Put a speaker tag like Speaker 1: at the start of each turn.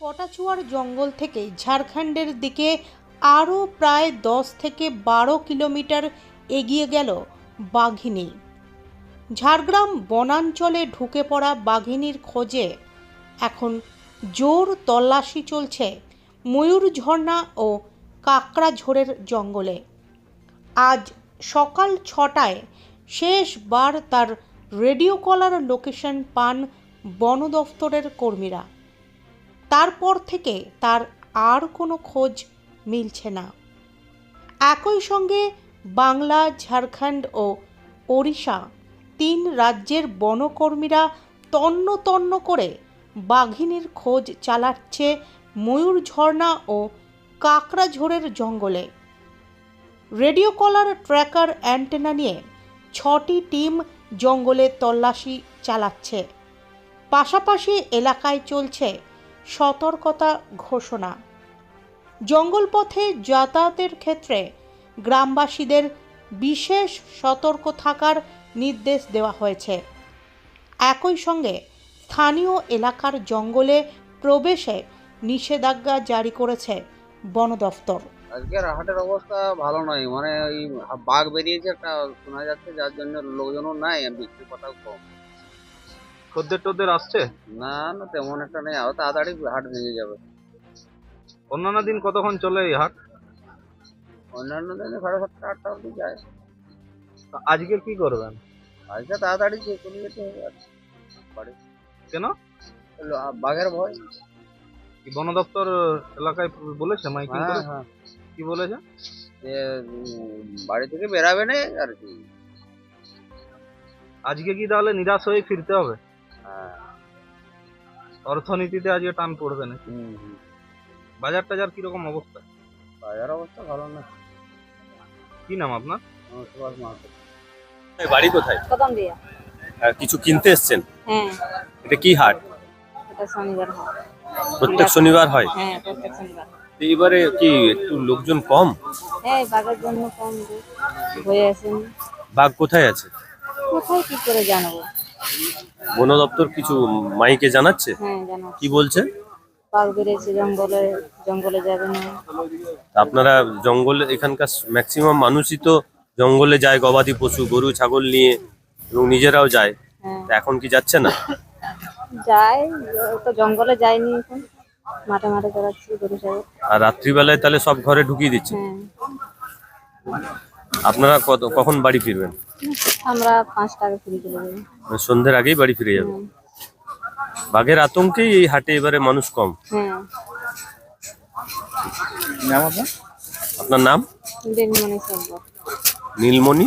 Speaker 1: কটাচুয়ার জঙ্গল থেকে ঝাড়খণ্ডের দিকে আরও প্রায় দশ থেকে বারো কিলোমিটার এগিয়ে গেল বাঘিনী। ঝাড়গ্রাম বনাঞ্চলে ঢুকে পড়া বাঘিনীর খোঁজে এখন জোর তল্লাশি চলছে ময়ূর ঝর্ণা ও কাকড়াঝোড়ের জঙ্গলে। আজ সকাল ছটায় শেষবার তার রেডিও কলার লোকেশন পান বন দফতরের কর্মীরা। তারপর থেকে তার আর কোনো খোঁজ মিলছে না। একই সঙ্গে বাংলা, ঝাড়খণ্ড ও ওড়িশা তিন রাজ্যের বনকর্মীরা তন্ন তন্ন করে বাঘিনীর খোঁজ চালাচ্ছে ময়ূর ঝর্ণা ও কাকড়াঝোড়ের জঙ্গলে। রেডিও কলার ট্র্যাকার অ্যান্টেনা নিয়ে ছটি টিম জঙ্গলে তল্লাশি চালাচ্ছে। পাশাপাশি এলাকায় চলছে সতর্কতা ঘোষণা। জঙ্গল পথে যাতায়াতের ক্ষেত্রে গ্রামবাসীদের বিশেষ সতর্ক থাকার নির্দেশ দেওয়া হয়েছে। একই সঙ্গে স্থানীয় এলাকার জঙ্গলে প্রবেশে নিষেধাজ্ঞা জারি করেছে বন দফতর।
Speaker 2: আজকের হাটের অবস্থা ভালো নয় মানে ওই বাঘ বেরিয়েছে একটা, শোনা যাচ্ছে যার জন্য লোকজনও নাই বিক্রি পাটাও কম।
Speaker 3: খদ্দের টদ্দের আসছে?
Speaker 2: না না তেমন একটা নেই। আরও তাড়াতাড়ি হাট ভেঙে যাবে।
Speaker 3: অন্যান্য দিন কতক্ষণ চলে এই হাট?
Speaker 2: অন্যান্য দিনে সাড়ে সাতটা আটটা অব্দি যায়।
Speaker 3: তা আজকে কি করবেন?
Speaker 2: আজকে তাড়াতাড়ি যে চলে যেতে হবে আর বাড়ি।
Speaker 3: কেন?
Speaker 2: বাঘের ভয়।
Speaker 3: কি বন দপ্তর এলাকায় বলেছে মাইকিং
Speaker 2: হ্যাঁ
Speaker 3: করে?
Speaker 2: হ্যাঁ।
Speaker 3: কি বলেছে?
Speaker 2: যে উম, বাড়ি থেকে বেরাবে না আর কি।
Speaker 3: আজকে কি তাহলে নিরাশ হয়ে ফিরতে হবে? অর্থনীতিতে আজকে টান পড়বে না। বাজার টাজার কীরকম অবস্থা?
Speaker 2: বাজার অবস্থা ভালো না।
Speaker 3: কি নাম আপনার?
Speaker 2: আমার
Speaker 4: বাড়ি কোথায়?
Speaker 5: কদম দিয়া
Speaker 4: কিছু কিনতে এসছেন?
Speaker 5: হ্যাঁ।
Speaker 4: এটা কি হাট?
Speaker 5: এটা শনিবার হয়
Speaker 4: প্রত্যেক শনিবার হয়?
Speaker 5: হ্যাঁ প্রত্যেক শনিবার।
Speaker 4: এবারে কি একটু লোকজন কম?
Speaker 5: হ্যাঁ বাঘের জন্য কম হয়ে আসেন।
Speaker 4: বাঘ কোথায় আছে?
Speaker 5: কোথায় কি করে জানাব?
Speaker 4: বন দপ্তর কিছু মাইকে জানাচ্ছে?
Speaker 5: হ্যাঁ
Speaker 4: কি বলছে?
Speaker 5: বাঘ বেরিয়েছে জঙ্গলে জঙ্গলে যাবে না।
Speaker 4: আপনারা জঙ্গলে এখানকার ম্যাক্সিমাম মানুষই তো জঙ্গলে যায় গবাদি পশু গরু ছাগল নিয়ে এবং নিজেরাও যায়।
Speaker 5: হ্যাঁ।
Speaker 4: তা এখন কি যাচ্ছে না?
Speaker 5: যায় তো জঙ্গলে যায়নি এখন। মাঠে মাঠে চড়াচ্ছি গরু ছাগল।
Speaker 4: আর রাত্রিবেলায় তাহলে সব ঘরে ঢুকিয়ে দিচ্ছে?
Speaker 5: হ্যাঁ।
Speaker 4: আপনারা কত কখন বাড়ি ফিরবেন?
Speaker 5: আমরা পাঁচ টাকা ফিরে চলে যাব।
Speaker 4: মানে সন্ধ্যের আগেই বাড়ি ফিরে যাব?
Speaker 5: হ্যাঁ।
Speaker 4: বাঘের আতঙ্কেই এই হাটে এবারে মানুষ কম।
Speaker 5: হ্যাঁ।
Speaker 4: আপনার? নাম? নীলমণি?
Speaker 5: নীলমণি